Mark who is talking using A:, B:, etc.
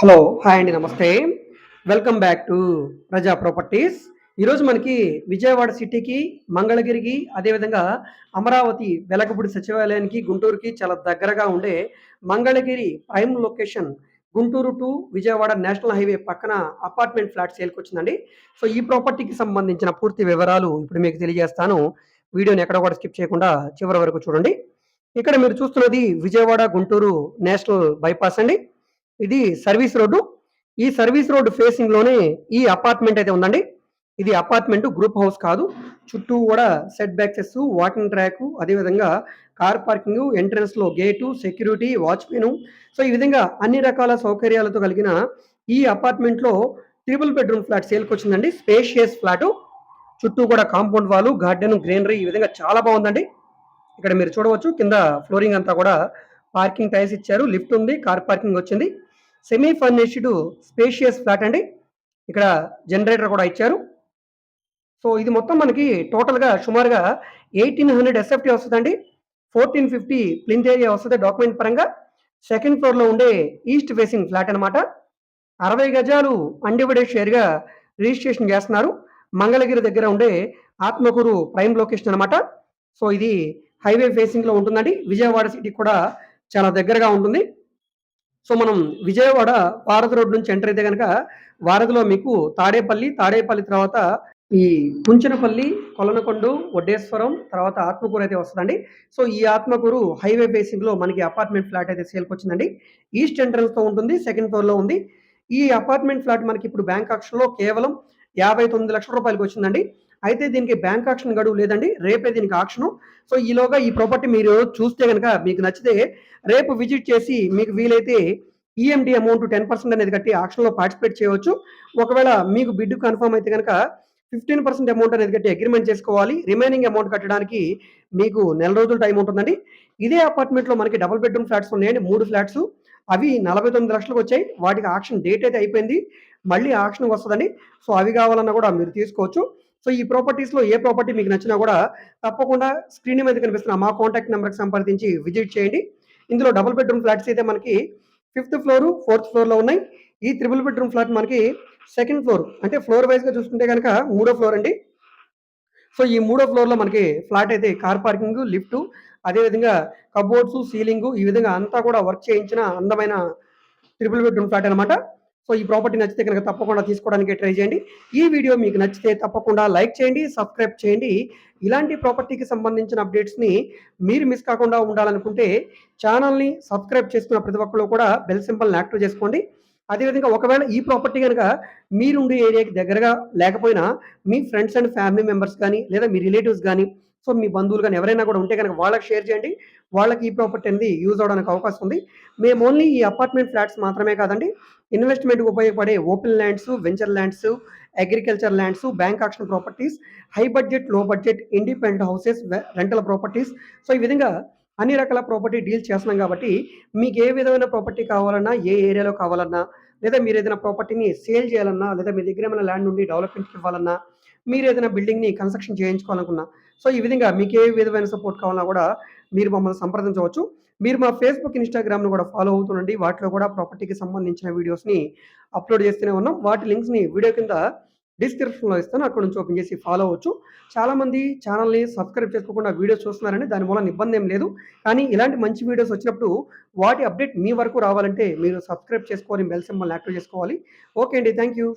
A: Hello hi అండి నమస్తే. Welcome back to Praja Properties ఈరోజు మనకి విజయవాడ సిటీకి మంగళగిరికి అదేవిధంగా అమరావతి వెలకపూడి సచివాలయానికి గుంటూరుకి చాలా దగ్గరగా ఉండే Mangalagiri prime location Guntur to Vijayawada national highway పక్కన అపార్ట్మెంట్ ఫ్లాట్ సేల్కి వచ్చిందండి. సో ఈ ప్రాపర్టీకి సంబంధించిన పూర్తి వివరాలు ఇప్పుడు మీకు తెలియజేస్తాను. వీడియోని ఎక్కడ కూడా స్కిప్ చేయకుండా చివరి వరకు చూడండి. ఇక్కడ మీరు చూస్తున్నది విజయవాడ గుంటూరు నేషనల్ బైపాస్ అండి. ఇది సర్వీస్ రోడ్డు. ఈ సర్వీస్ రోడ్డు ఫేసింగ్లోనే ఈ అపార్ట్మెంట్ అయితే ఉందండి. ఇది అపార్ట్మెంట్ గ్రూప్ హౌస్ కాదు. చుట్టూ కూడా సెట్ బ్యాక్సెస్ వాకింగ్ ట్రాక్ అదేవిధంగా కార్ పార్కింగ్ ఎంట్రన్స్లో గేటు సెక్యూరిటీ వాచ్మెన్ సో ఈ విధంగా అన్ని రకాల సౌకర్యాలతో కలిగిన ఈ అపార్ట్మెంట్లో ట్రిపుల్ బెడ్రూమ్ ఫ్లాట్ సేల్కి వచ్చిందండి. స్పేషియస్ ఫ్లాట్ చుట్టూ కూడా కాంపౌండ్ వాల్ గార్డెన్ గ్రీనరీ ఈ విధంగా చాలా బాగుందండి. ఇక్కడ మీరు చూడవచ్చు కింద ఫ్లోరింగ్ అంతా కూడా పార్కింగ్ టైల్స్ ఇచ్చారు. లిఫ్ట్ ఉంది కార్ పార్కింగ్ వచ్చింది. సెమీ ఫర్నిష్డ్ స్పేషియస్ ఫ్లాట్ అండి. ఇక్కడ జనరేటర్ కూడా ఇచ్చారు. సో ఇది మొత్తం మనకి టోటల్గా సుమారుగా ఎయిటీన్ హండ్రెడ్ ఎస్ఎఫ్టీ వస్తుందండి. ఫోర్టీన్ ఫిఫ్టీ ప్లింత్ ఏరియా వస్తుంది డాక్యుమెంట్ పరంగా. సెకండ్ ఫ్లోర్లో ఉండే ఈస్ట్ ఫేసింగ్ ఫ్లాట్ అనమాట అరవై గజాలు అన్డివైడెడ్ షేర్గా రిజిస్ట్రేషన్ చేస్తున్నారు. మంగళగిరి దగ్గర ఉండే ఆత్మకూరు ప్రైమ్ లొకేషన్ అనమాట సో ఇది హైవే ఫేసింగ్లో ఉంటుందండి. విజయవాడ సిటీ కూడా చాలా దగ్గరగా ఉంటుంది. సో మనం విజయవాడ వారధి రోడ్ నుంచి ఎంటర్ అయితే కనుక వారధిలో మీకు తాడేపల్లి తాడేపల్లి తర్వాత ఈ కుంచనపల్లి కొలనకొండు వడ్డేశ్వరం తర్వాత ఆత్మకూరు అయితే వస్తుందండి. సో ఈ ఆత్మకూరు హైవే బేసింగ్లో మనకి అపార్ట్మెంట్ ఫ్లాట్ అయితే సేల్కి వచ్చిందండి. ఈస్ట్ ఎంట్రన్స్తో ఉంటుంది సెకండ్ ఫ్లోర్లో ఉంది. ఈ అపార్ట్మెంట్ ఫ్లాట్ మనకి ఇప్పుడు బ్యాంక్ ఆక్షన్లో కేవలం యాభై తొమ్మిది లక్షల రూపాయలకి వచ్చిందండి. అయితే దీనికి బ్యాంక్ ఆక్షన్ గడువు లేదండి రేపే దీనికి ఆక్షను. సో ఈలోగా ఈ ప్రాపర్టీ మీరు చూస్తే కనుక మీకు నచ్చితే రేపు విజిట్ చేసి మీకు వీలైతే ఈఎండి అమౌంట్ టెన్ పర్సెంట్ అనేది కట్టి ఆక్షన్లో పార్టిసిపేట్ చేయవచ్చు. ఒకవేళ మీకు బిడ్ కన్ఫర్మ్ అయితే కనుక ఫిఫ్టీన్ పర్సెంట్ అమౌంట్ అనేది కట్టి అగ్రిమెంట్ చేసుకోవాలి. రిమైనింగ్ అమౌంట్ కట్టడానికి మీకు నెల రోజులు టైం ఉంటుందండి. ఇదే అపార్ట్మెంట్లో మనకి డబుల్ బెడ్రూమ్ ఫ్లాట్స్ ఉన్నాయండి మూడు ఫ్లాట్స్. అవి నలభై తొమ్మిది లక్షలకు వచ్చాయి. వాటికి ఆక్షన్ డేట్ అయితే అయిపోయింది. మళ్ళీ ఆక్షన్ వస్తుందండి. సో అవి కావాలన్నా కూడా మీరు తీసుకోవచ్చు. సో ఈ ప్రాపర్టీస్లో ఏ ప్రాపర్టీ మీకు నచ్చినా కూడా తప్పకుండా స్క్రీన్ మీద కనిపిస్తున్న మా కాంటాక్ట్ నెంబర్కి సంప్రదించి విజిట్ చేయండి. ఇందులో డబుల్ బెడ్రూమ్ ఫ్లాట్స్ అయితే మనకి ఫిఫ్త్ ఫ్లోర్ ఫోర్త్ ఫ్లోర్లో ఉన్నాయి. ఈ త్రిబుల్ బెడ్రూమ్ ఫ్లాట్ మనకి సెకండ్ ఫ్లోర్ అంటే ఫ్లోర్ వైజ్గా చూసుకుంటే కనుక మూడో ఫ్లోర్ అండి. సో ఈ మూడో ఫ్లోర్లో మనకి ఫ్లాట్ అయితే కార్ పార్కింగ్ లిఫ్ట్ అదేవిధంగా కబోర్డ్స్ సీలింగ్ ఈ విధంగా అంతా కూడా వర్క్ చేయించిన అందమైన త్రిబుల్ బెడ్రూమ్ ఫ్లాట్ అనమాట సో ఈ ప్రాపర్టీ నచ్చితే కనుక తప్పకుండా తీసుకోవడానికి ట్రై చేయండి. ఈ వీడియో మీకు నచ్చితే తప్పకుండా లైక్ చేయండి సబ్స్క్రైబ్ చేయండి. ఇలాంటి ప్రాపర్టీకి సంబంధించిన అప్డేట్స్ని మీరు మిస్ కాకుండా ఉండాలనుకుంటే ఛానల్ని సబ్స్క్రైబ్ చేసుకున్న ప్రతి ఒక్కరు కూడా బెల్ సింబల్ని యాక్టివ్ చేసుకోండి. అదేవిధంగా ఒకవేళ ఈ ప్రాపర్టీ కనుక మీరుండే ఏరియాకి దగ్గరగా లేకపోయినా మీ ఫ్రెండ్స్ అండ్ ఫ్యామిలీ మెంబర్స్ కానీ లేదా మీ రిలేటివ్స్ కానీ సో మీ బంధువులు కానీ ఎవరైనా కూడా ఉంటే కనుక వాళ్ళకి షేర్ చేయండి. వాళ్ళకి ఈ ప్రాపర్టీ అనేది యూజ్ అవడానికి అవకాశం ఉంది. మేము ఓన్లీ ఈ అపార్ట్మెంట్ ఫ్లాట్స్ మాత్రమే కాదండి ఇన్వెస్ట్మెంట్కి ఉపయోగపడే open lands venture lands agriculture lands bank auction properties high బడ్జెట్లో budget independent houses rental properties. So ఈ విధంగా అన్ని రకాల ప్రాపర్టీ డీల్ చేస్తున్నాం కాబట్టి మీకు ఏ విధమైన ప్రాపర్టీ కావాలన్నా ఏ ఏరియాలో కావాలన్నా లేదా మీరు ఏదైనా ప్రాపర్టీని సేల్ చేయాలన్నా లేదా మీ దగ్గర ఏమైనా ల్యాండ్ ఉండి డెవలప్మెంట్కి ఇవ్వాలన్నా మీరు ఏదైనా బిల్డింగ్ని కన్స్ట్రక్షన్ చేయించుకోవాలనుకున్నా సో ఈ విధంగా మీకు ఏ విధమైన సపోర్ట్ కావాలన్నా కూడా మీరు మమ్మల్ని సంప్రదించవచ్చు. మీరు మా ఫేస్బుక్ ఇన్స్టాగ్రామ్ను కూడా ఫాలో అవుతుండండి. వాటిలో కూడా ప్రాపర్టీకి సంబంధించిన వీడియోస్ని అప్లోడ్ చేస్తూనే ఉన్నాం. వాటి లింక్స్ని వీడియో కింద డిస్క్రిప్షన్లో ఇస్తాను అక్కడ నుంచి ఓపెన్ చేసి ఫాలో అవ్వచ్చు. చాలామంది ఛానల్ని సబ్స్క్రైబ్ చేసుకోకుండా వీడియోస్ చూస్తున్నారని దాని మూలన ఇబ్బంది ఏం లేదు. కానీ ఇలాంటి మంచి వీడియోస్ వచ్చినప్పుడు వాటి అప్డేట్ మీ వరకు రావాలంటే మీరు సబ్స్క్రైబ్ చేసుకోవాలి బెల్ సింబల్ని యాక్టివ్ చేసుకోవాలి. ఓకే అండి థ్యాంక్ యూ.